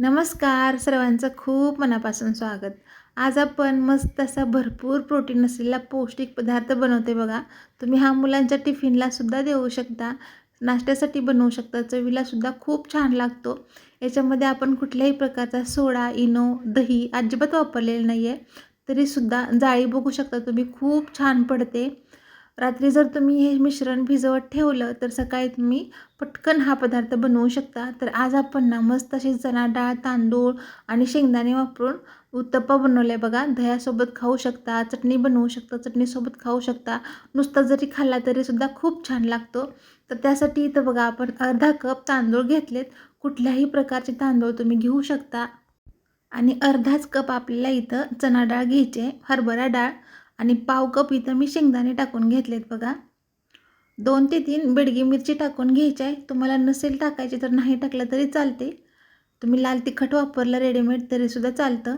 नमस्कार. सर्वांचं खूप मनापासून स्वागत. आज आपण मस्त असा भरपूर प्रोटीन असलेला पौष्टिक पदार्थ बनवते बघा. तुम्ही हा मुलांच्या टिफिनला सुद्धा देऊ शकता. नाश्त्यासाठी बनवू शकता. चवीलासुद्धा खूप छान लागतो. याच्यामध्ये आपण कुठल्याही प्रकारचा सोडा इनो दही अजिबात वापरलेलं नाही आहे तरीसुद्धा जाळी बघू शकता तुम्ही. खूप छान पडते. रात्री जर तुम्ही हे मिश्रण भिजवत ठेवलं तर सकाळी तुम्ही पटकन हा पदार्थ बनवू शकता. तर आज आपण ना मस्त असे चणा डाळ तांदूळ आणि शेंगदाणे वापरून उत्तप्पा बनवले बघा. दह्यासोबत खाऊ शकता चटणी बनवू शकता चटणीसोबत खाऊ शकता. नुसता जरी खाल्ला तरीसुद्धा खूप छान लागतो. तर त्यासाठी इथं बघा आपण अर्धा कप तांदूळ घेतलेत. कुठल्याही प्रकारचे तांदूळ तुम्ही घेऊ शकता. आणि अर्धाच कप आपल्याला इथं चणा डाळ घ्यायची आहे. हरभरा डाळ. आणि पाव कप इथं मी शेंगदाणे टाकून घेतलेत बघा. दोन ते तीन बेडगी मिरची टाकून घ्यायची आहे. तुम्हाला नसेल टाकायची तर नाही टाकलं तरी चालते. तुम्ही लाल तिखट वापरलं रेडीमेड तरीसुद्धा चालतं.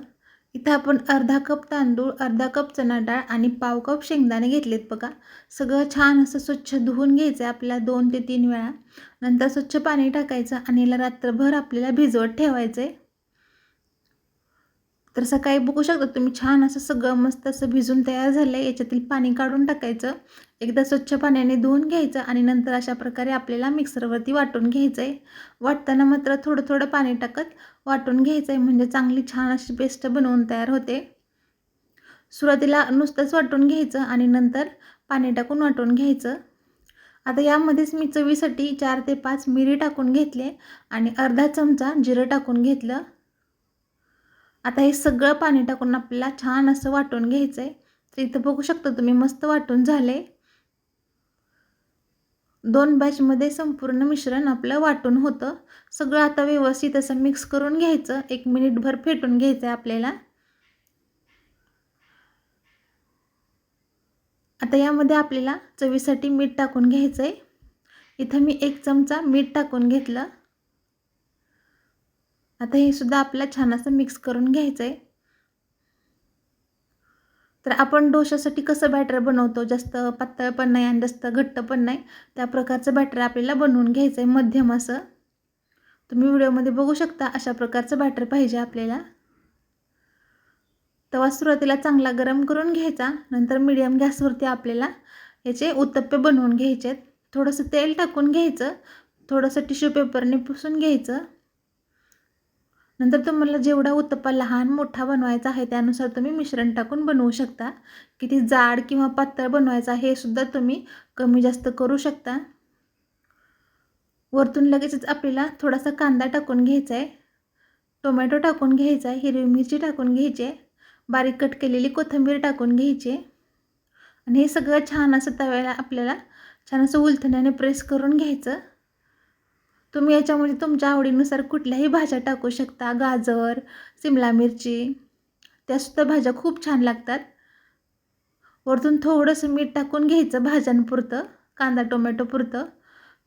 इथं आपण अर्धा कप तांदूळ अर्धा कप चणा डाळ आणि पाव कप शेंगदाणे घेतलेत बघा. सगळं छान असं स्वच्छ धुवून घ्यायचं आहे आपल्याला दोन ते तीन वेळा. नंतर स्वच्छ पाणी टाकायचं आणि याला रात्रभर आपल्याला भिजवत ठेवायचं आहे तर सकाळी बघू शकता तुम्ही छान असं सगळं मस्त असं भिजून तयार झालं आहे याच्यातील पाणी काढून टाकायचं. एकदा स्वच्छ पाण्याने धुवून घ्यायचं आणि नंतर अशा प्रकारे आपल्याला मिक्सरवरती वाटून घ्यायचं आहे वाटताना मात्र थोडं थोडं पाणी टाकत वाटून घ्यायचं आहे म्हणजे चांगली छान अशी पेस्ट बनवून तयार होते. सुरुवातीला नुसतंच वाटून घ्यायचं आणि नंतर पाणी टाकून वाटून घ्यायचं. आता यामध्येच मी चवीसाठी चार ते पाच मिरी टाकून घेतले आणि अर्धा चमचा जिरं टाकून घेतलं. आता हे सगळं पाणी टाकून आपल्याला छान असं वाटून घ्यायचं आहे तर इथं बघू शकता तुम्ही मस्त वाटून झाले दोन बॅचमध्ये संपूर्ण मिश्रण आपलं वाटून होतं. सगळं आता व्यवस्थित असं मिक्स करून घ्यायचं. एक मिनिटभर फेटून घ्यायचं आहे आपल्याला. आता यामध्ये आपल्याला चवीसाठी मीठ टाकून घ्यायचं आहे इथं मी एक चमचा मीठ टाकून घेतलं. आता हे सुद्धा आपल्याला छान असं मिक्स करून घ्यायचं आहे तर आपण डोशासाठी कसं बॅटर बनवतो? जास्त पातळ पण नाही आणि जास्त घट्ट पण नाही. त्या प्रकारचं बॅटर आपल्याला बनवून घ्यायचं आहे मध्यम असं. तुम्ही व्हिडिओमध्ये बघू शकता अशा प्रकारचं बॅटर पाहिजे आपल्याला. तवा सुरुवातीला चांगला गरम करून घ्यायचा. नंतर मीडियम गॅसवरती आपल्याला याचे उत्तप्पे बनवून घ्यायचे आहेत थोडंसं तेल टाकून घ्यायचं. थोडंसं टिश्यू पेपरने पुसून घ्यायचं. नंतर तुम्हाला जेवढा उत्तप्पा लहान मोठा बनवायचा आहे त्यानुसार तुम्ही मिश्रण टाकून बनवू शकता. किती जाड किंवा पातळ बनवायचा हे सुद्धा तुम्ही कमी जास्त करू शकता. वरतून लगेचच आपल्याला थोडासा कांदा टाकून घ्यायचा आहे टोमॅटो टाकून घ्यायचा आहे हिरवी मिरची टाकून घ्यायची आहे बारीक कट केलेली कोथिंबीर टाकून घ्यायची. आणि हे सगळं छान असं तव्याला आपल्याला छान असं उलथण्याने प्रेस करून घ्यायचं. तुम्ही याच्यामध्ये तुमच्या आवडीनुसार कुठल्याही भाज्या टाकू शकता. गाजर सिमला मिरची त्यासुद्धा भाज्या खूप छान लागतात. वरतून थोडंसं मीठ टाकून घ्यायचं भाज्यांपुरतं कांदा टोमॅटोपुरतं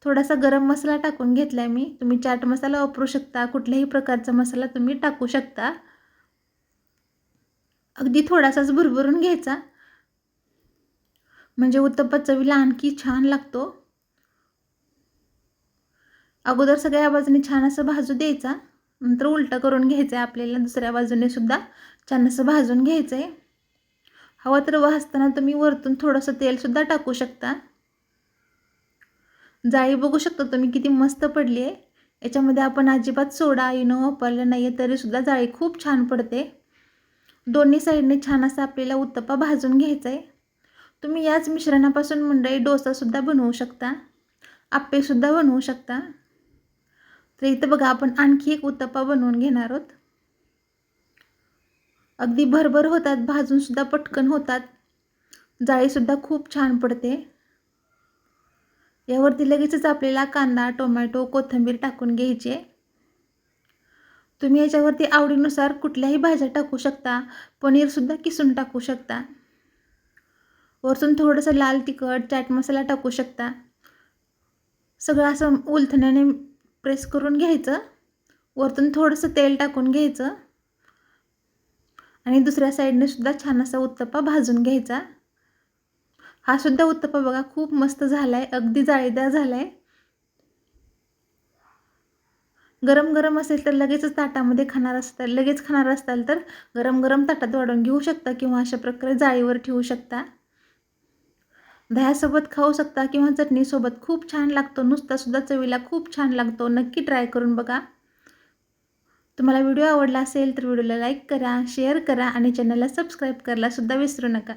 थोडासा गरम मसाला टाकून घेतला आहे मी. तुम्ही चाट मसाला वापरू शकता. कुठल्याही प्रकारचा मसाला तुम्ही टाकू शकता. अगदी थोडासाच भरभरून घ्यायचा. म्हणजे उत्तप्पा चवीला आणखी छान लागतो. अगोदर सगळ्या बाजूने छान असं भाजू द्यायचा. नंतर उलटं करून घ्यायचं आहे आपल्याला दुसऱ्या बाजूने सुद्धा छान असं भाजून घ्यायचं आहे हवा तर भाजताना तुम्ही वरतून थोडंसं तेलसुद्धा टाकू शकता. जाळी बघू शकता तुम्ही किती मस्त पडली आहे याच्यामध्ये आपण अजिबात सोडा इनो वापरलं नाही आहे तरीसुद्धा जाळी खूप छान पडते. दोन्ही साईडने छान असं आपल्याला उत्तप्पा भाजून घ्यायचा आहे तुम्ही याच मिश्रणापासून मंडळी डोसासुद्धा बनवू शकता. आप्पेसुद्धा बनवू शकता. तर इथं बघा आपण आणखी एक उत्तप्पा बनवून घेणार आहोत. अगदी भरभर होतात भाजूनसुद्धा पटकन होतात. जाळीसुद्धा खूप छान पडते. यावरती लगेचच आपल्याला कांदा टोमॅटो कोथिंबीर टाकून घ्यायचे तुम्ही याच्यावरती आवडीनुसार कुठल्याही भाज्या टाकू शकता पनीरसुद्धा किसून टाकू शकता. वरतून थोडंसं लाल तिखट चाट मसाला टाकू शकता. सगळं असं उलथण्याने प्रेस करून घ्यायचं. वरतून थोडंसं तेल टाकून घ्यायचं. आणि दुसऱ्या साईडने सुद्धा छान असा उत्तप्पा भाजून घ्यायचा. हा सुद्धा उत्तप्पा बघा खूप मस्त झाला आहे अगदी जाळीदार झाला आहे गरम गरम असेल तर लगेचच ताटामध्ये खाणार असता लगेच खाणार असताल तर गरम गरम ताटात वाढून घेऊ शकता किंवा अशा प्रकारे जाळीवर ठेवू शकता. दह्यासोबत खाऊ शकता किंवा चटणीसोबत. खूप छान लागतो. नुसतासुद्धा चवीला खूप छान लागतो. नक्की ट्राय करून बघा. तुम्हाला व्हिडिओ आवडला असेल तर व्हिडिओला लाईक करा शेअर करा आणि चॅनलला सबस्क्राईब करायला सुद्धा विसरू नका.